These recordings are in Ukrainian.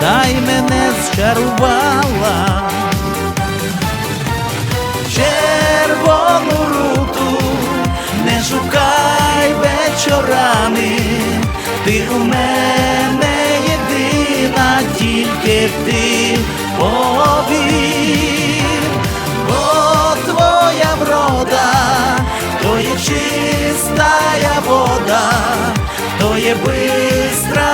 та й мене зчарувала. Червону руту не шукай вечорами, ти у мене єдина, тільки ти повір, бо твоя врода, то є чистая вода, то є бистрая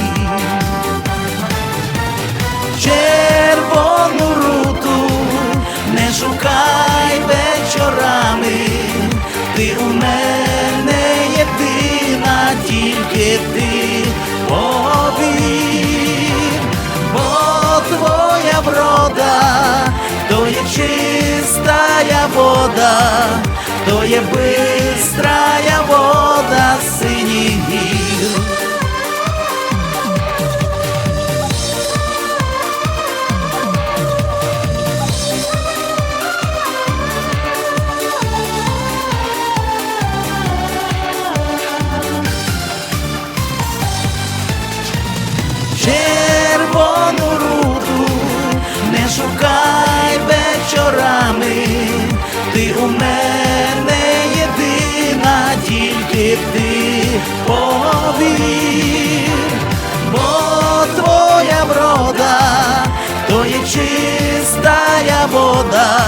ти повір, бо твоя врода, то є чистая вода, то є бистрая ти у мене єдина, тільки ти повір, бо твоя врода, то є чистая вода,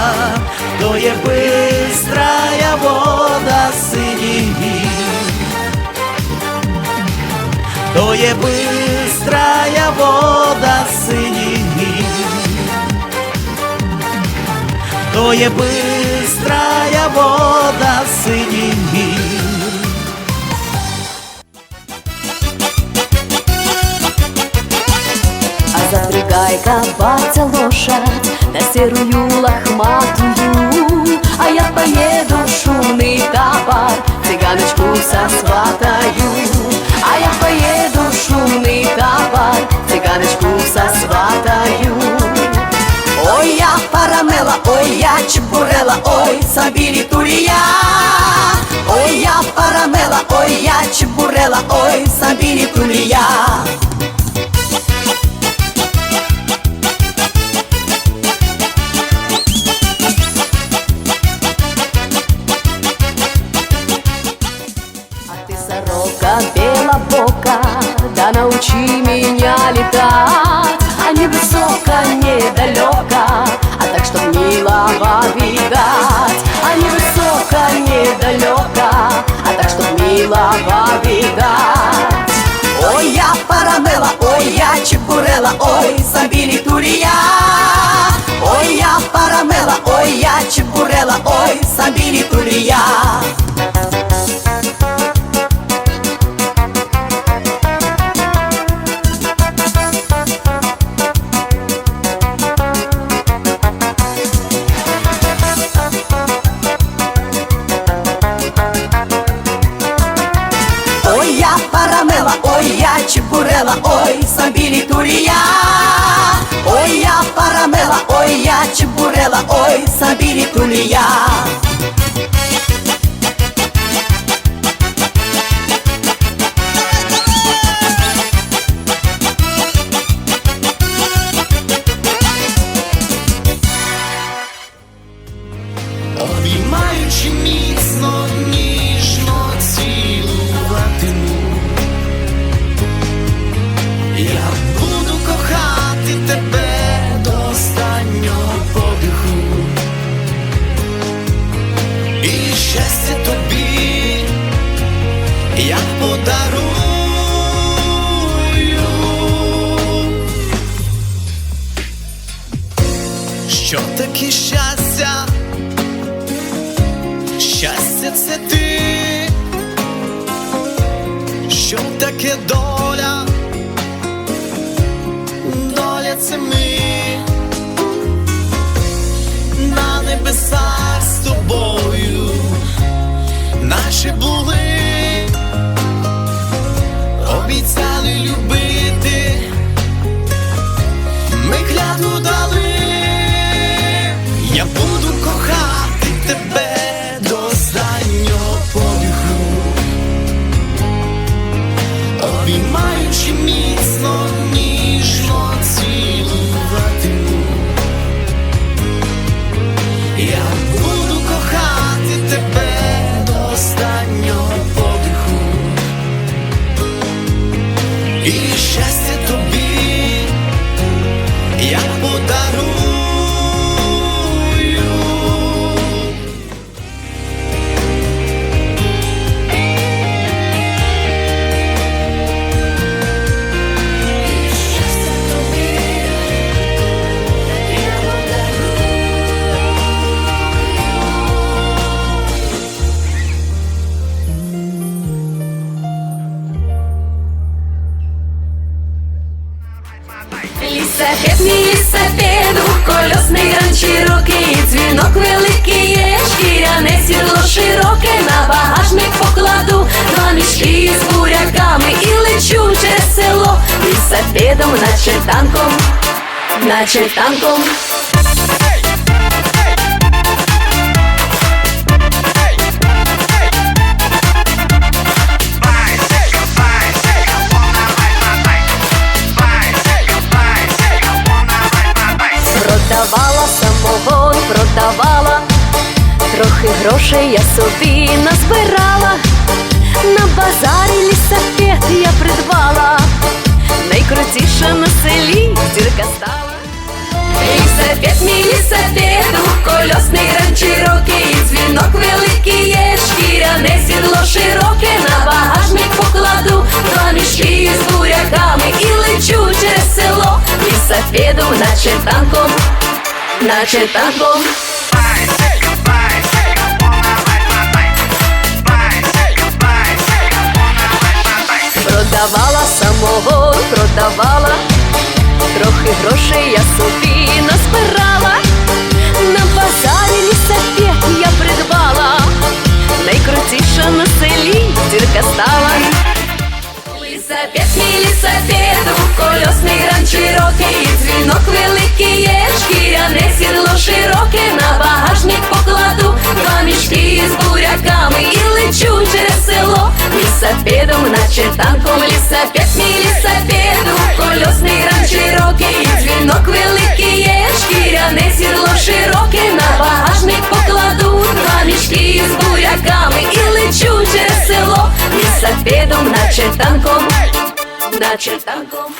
то є бистрая вода синіх гір. То є бистрая вода синіх гір, то є бистрая вода синіх гір. А запрягайка баця лошадь на сирую лохматую, а я поеду в шумный табор, цыганочку сосватаю. Чебурела, ой, сабили турия. Ой, я парамела, ой, я чебурела, ой, сабили турия. А ты сорока белобока, да научи меня летать, милого видать. Ой, я парамела, ой, я чепурела, ой, забілі турія, Ой, я парамела, ой, я чепурела, ой, забілі турия. Сабили турия. Ой, я парамела, ой, я чебурела, ой, сабили турия. Обіймаючи міцно, ніжно І щастя тобі я подарую. Що таке щастя? Щастя це ти, що таке доля, доля це ми. На небесах з тобою, широкий, дзвінок великий є, шкіряне сіло широке, на багажник покладу два мішки з буряками і лечу через село, лісапедом, наче танком, наче танком. Трохи грошей я собі назбирала, на базарі лісапет я придбала, найкрутіша на селі зірка стала. Лісапет, мій лісапет, колесний гран широкий, дзвінок великий є, шкіряне сідло широке, на багажник покладу, два мішки з буряками. І лечу через село, лісапедом, наче танком, наче танком. Продавала самого, продавала, трохи грошей лісапедом, наче танком, наче танком.